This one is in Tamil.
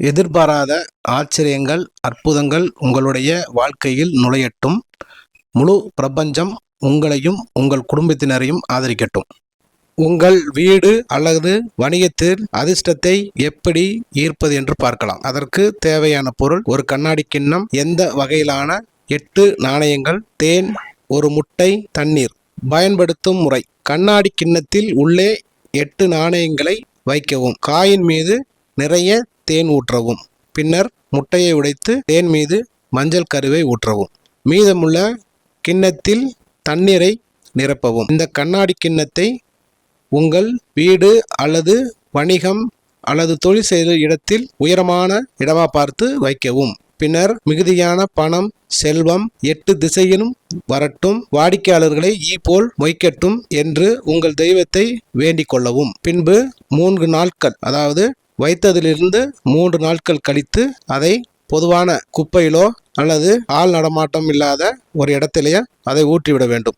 எதிர்பாராத ஆச்சரியங்கள் அற்புதங்கள் உங்களுடைய வாழ்க்கையில் நுழையட்டும். முழு பிரபஞ்சம் உங்களையும் உங்கள் குடும்பத்தினரையும் ஆதரிக்கட்டும். உங்கள் வீடு அல்லது வணிகத்தில் அதிர்ஷ்டத்தை எப்படி ஈர்ப்பது என்று பார்க்கலாம். அதற்கு தேவையான பொருள் ஒரு கண்ணாடி கிண்ணம் எந்த வகையிலான எட்டு நாணயங்கள் தேன் ஒரு முட்டை தண்ணீர். பயன்படுத்தும் முறை கண்ணாடி கிண்ணத்தில் உள்ளே எட்டு நாணயங்களை வைக்கவும். காயின் மீது நிறைய தேன் ஊற்றவும். பின்னர் முட்டையை உடைத்து தேன் மீது மஞ்சள் கருவை ஊற்றவும். மீதமுள்ள கிண்ணத்தில் தண்ணீரை நிரப்பவும். இந்த கண்ணாடி கிண்ணத்தை உங்கள் வீடு அல்லது வணிகம் அல்லது தொழில் செய்த இடத்தில் உயரமான இடமா பார்த்து வைக்கவும். பின்னர் மிகுதியான பணம் செல்வம் எட்டு திசையிலும் வரட்டும். வாடிக்கையாளர்களை ஈ போல் மொய்க்கட்டும் என்று உங்கள் தெய்வத்தை வேண்டிக் கொள்ளவும். பின்பு மூன்று நாட்கள் அதாவது வைத்ததிலிருந்து மூன்று நாட்கள் கழித்து அதை பொதுவான குப்பையிலோ அல்லது ஆள் நடமாட்டம் இல்லாத ஒரு இடத்திலேயே அதை ஊற்றிவிட வேண்டும்.